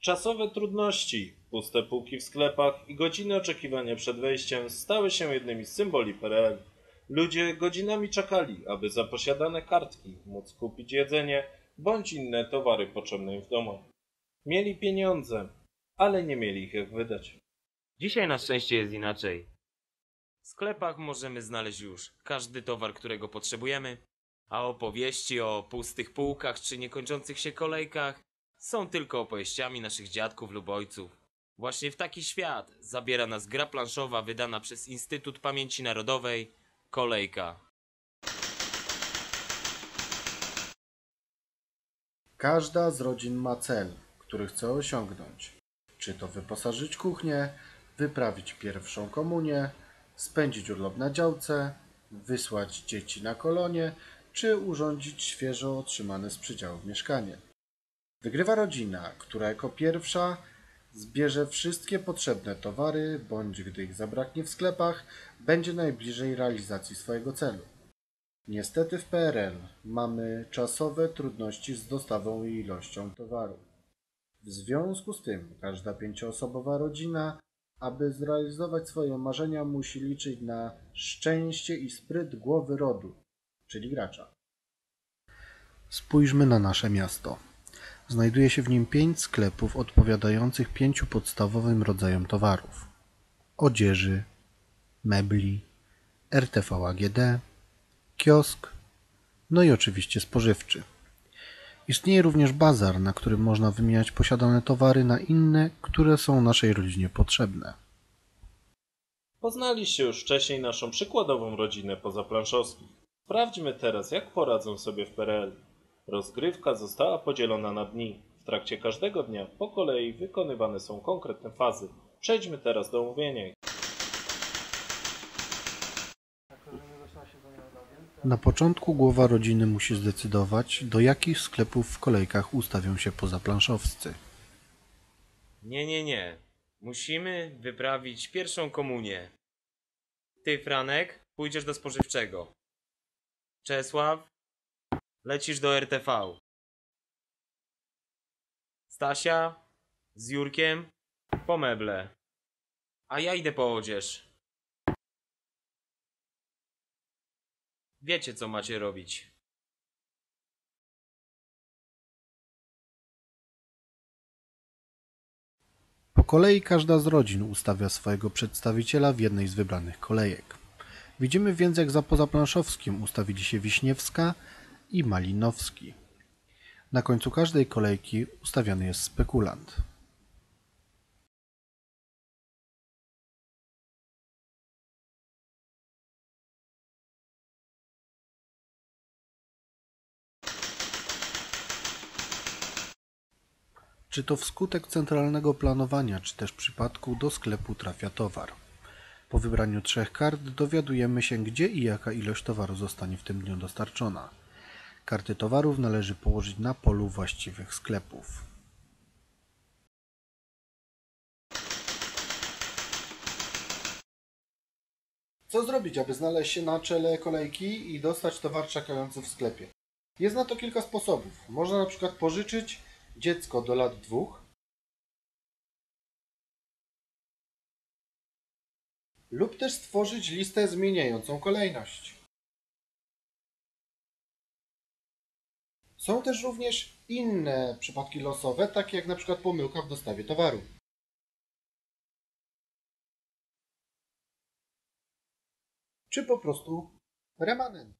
Czasowe trudności, puste półki w sklepach i godziny oczekiwania przed wejściem stały się jednymi z symboli PRL. Ludzie godzinami czekali, aby za posiadane kartki móc kupić jedzenie bądź inne towary potrzebne im w domu. Mieli pieniądze, ale nie mieli ich jak wydać. Dzisiaj na szczęście jest inaczej. W sklepach możemy znaleźć już każdy towar, którego potrzebujemy, a opowieści o pustych półkach czy niekończących się kolejkach są tylko opowieściami naszych dziadków lub ojców. Właśnie w taki świat zabiera nas gra planszowa wydana przez Instytut Pamięci Narodowej Kolejka. Każda z rodzin ma cel, który chce osiągnąć. Czy to wyposażyć kuchnię, wyprawić pierwszą komunię, spędzić urlop na działce, wysłać dzieci na kolonie, czy urządzić świeżo otrzymane z przydziałów mieszkanie. Wygrywa rodzina, która jako pierwsza zbierze wszystkie potrzebne towary, bądź gdy ich zabraknie w sklepach, będzie najbliżej realizacji swojego celu. Niestety w PRL mamy czasowe trudności z dostawą i ilością towaru. W związku z tym każda pięcioosobowa rodzina, aby zrealizować swoje marzenia, musi liczyć na szczęście i spryt głowy rodu, czyli gracza. Spójrzmy na nasze miasto. Znajduje się w nim pięć sklepów odpowiadających pięciu podstawowym rodzajom towarów: odzieży, mebli, RTV AGD, kiosk, no i oczywiście spożywczy. Istnieje również bazar, na którym można wymieniać posiadane towary na inne, które są naszej rodzinie potrzebne. Poznaliście już wcześniej naszą przykładową rodzinę pozaplanszowskich. Sprawdźmy teraz, jak poradzą sobie w PRL. Rozgrywka została podzielona na dni. W trakcie każdego dnia po kolei wykonywane są konkretne fazy. Przejdźmy teraz do omówienia ich. Na początku głowa rodziny musi zdecydować, do jakich sklepów w kolejkach ustawią się pozaplanszowscy. Nie, nie, nie. Musimy wyprawić pierwszą komunię. Ty, Franek, pójdziesz do spożywczego. Czesław, lecisz do RTV. Stasia z Jurkiem po meble. A ja idę po odzież. Wiecie, co macie robić. Po kolei każda z rodzin ustawia swojego przedstawiciela w jednej z wybranych kolejek. Widzimy więc, jak za pozaplanszowskim ustawili się Wiśniewska i Malinowski. Na końcu każdej kolejki ustawiany jest spekulant. Czy to wskutek centralnego planowania, czy też przypadku do sklepu trafia towar. Po wybraniu trzech kart dowiadujemy się, gdzie i jaka ilość towaru zostanie w tym dniu dostarczona. Karty towarów należy położyć na polu właściwych sklepów. Co zrobić, aby znaleźć się na czele kolejki i dostać towar czekający w sklepie? Jest na to kilka sposobów. Można na przykład pożyczyć dziecko do lat dwóch lub też stworzyć listę zmieniającą kolejność. Są też również inne przypadki losowe, takie jak na przykład pomyłka w dostawie towaru. Czy po prostu remanent.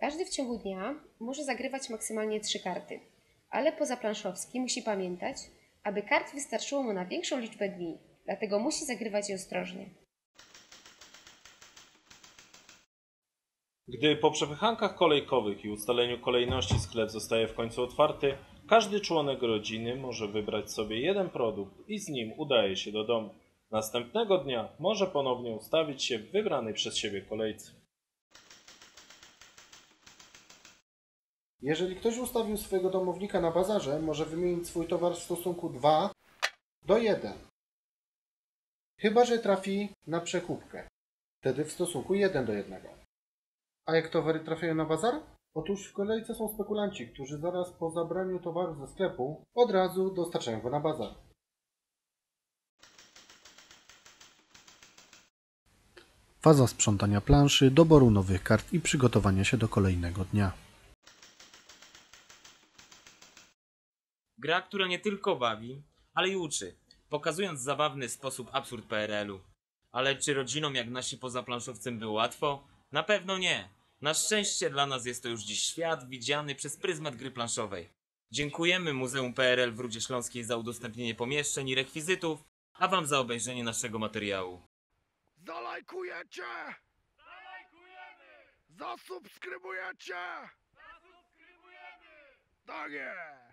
Każdy w ciągu dnia może zagrywać maksymalnie trzy karty, ale pozaplanszowski musi pamiętać, aby kart wystarczyło mu na większą liczbę dni, dlatego musi zagrywać je ostrożnie. Gdy po przepychankach kolejkowych i ustaleniu kolejności sklep zostaje w końcu otwarty, każdy członek rodziny może wybrać sobie jeden produkt i z nim udaje się do domu. Następnego dnia może ponownie ustawić się w wybranej przez siebie kolejce. Jeżeli ktoś ustawił swojego domownika na bazarze, może wymienić swój towar w stosunku 2 do 1. Chyba, że trafi na przekupkę. Wtedy w stosunku 1 do 1. A jak towary trafiają na bazar? Otóż w kolejce są spekulanci, którzy zaraz po zabraniu towaru ze sklepu od razu dostarczają go na bazar. Faza sprzątania planszy, doboru nowych kart i przygotowania się do kolejnego dnia. Gra, która nie tylko bawi, ale i uczy, pokazując zabawny sposób absurd PRL-u. Ale czy rodzinom jak nasi pozaplanszowcem było łatwo? Na pewno nie. Na szczęście dla nas jest to już dziś świat widziany przez pryzmat gry planszowej. Dziękujemy Muzeum PRL w Rudzie Śląskiej za udostępnienie pomieszczeń i rekwizytów, a wam za obejrzenie naszego materiału. Zalajkujecie! Zalajkujemy! Zasubskrybujecie! Zasubskrybujemy! Tak jest!